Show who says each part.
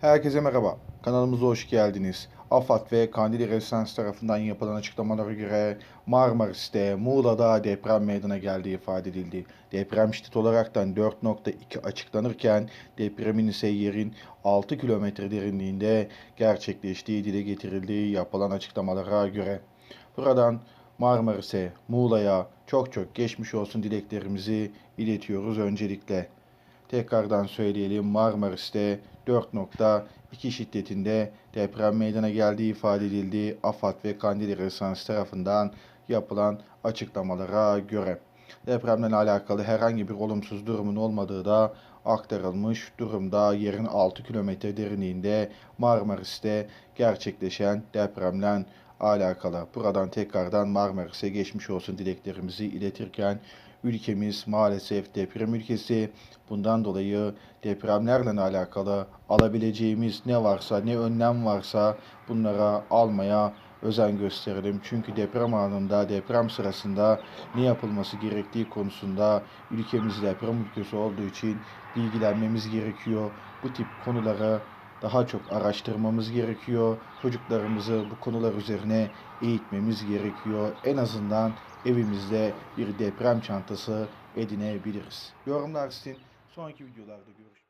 Speaker 1: Herkese merhaba. Kanalımıza hoş geldiniz. AFAD ve Kandili Rezidans tarafından yapılan açıklamalara göre Marmaris'te, Muğla'da deprem meydana geldiği ifade edildi. Deprem şiddet olaraktan 4.2 açıklanırken depremin ise yerin 6 kilometre derinliğinde gerçekleştiği dile getirildi yapılan açıklamalara göre. Buradan Marmaris'e, Muğla'ya çok çok geçmiş olsun dileklerimizi iletiyoruz öncelikle. Tekrardan söyleyelim Marmaris'te 4.2 şiddetinde deprem meydana geldiği ifade edildi. AFAD ve Kandili Rezidans tarafından yapılan açıklamalara göre. Depremle alakalı herhangi bir olumsuz durumun olmadığı da aktarılmış durumda. Yerin 6 kilometre derinliğinde Marmaris'te gerçekleşen depremle alakalı. Buradan tekrardan Marmaris'e geçmiş olsun dileklerimizi iletirken ülkemiz maalesef deprem ülkesi. Bundan dolayı depremlerle alakalı alabileceğimiz ne varsa, ne önlem varsa bunlara almaya özen gösterelim. Çünkü deprem anında, deprem sırasında ne yapılması gerektiği konusunda ülkemiz deprem ülkesi olduğu için bilgilenmemiz gerekiyor. Bu tip konuları daha çok araştırmamız gerekiyor. Çocuklarımızı bu konular üzerine eğitmemiz gerekiyor. En azından evimizde bir deprem çantası edinebiliriz. Yorumlar sizin. Sonraki videolarda görüşmek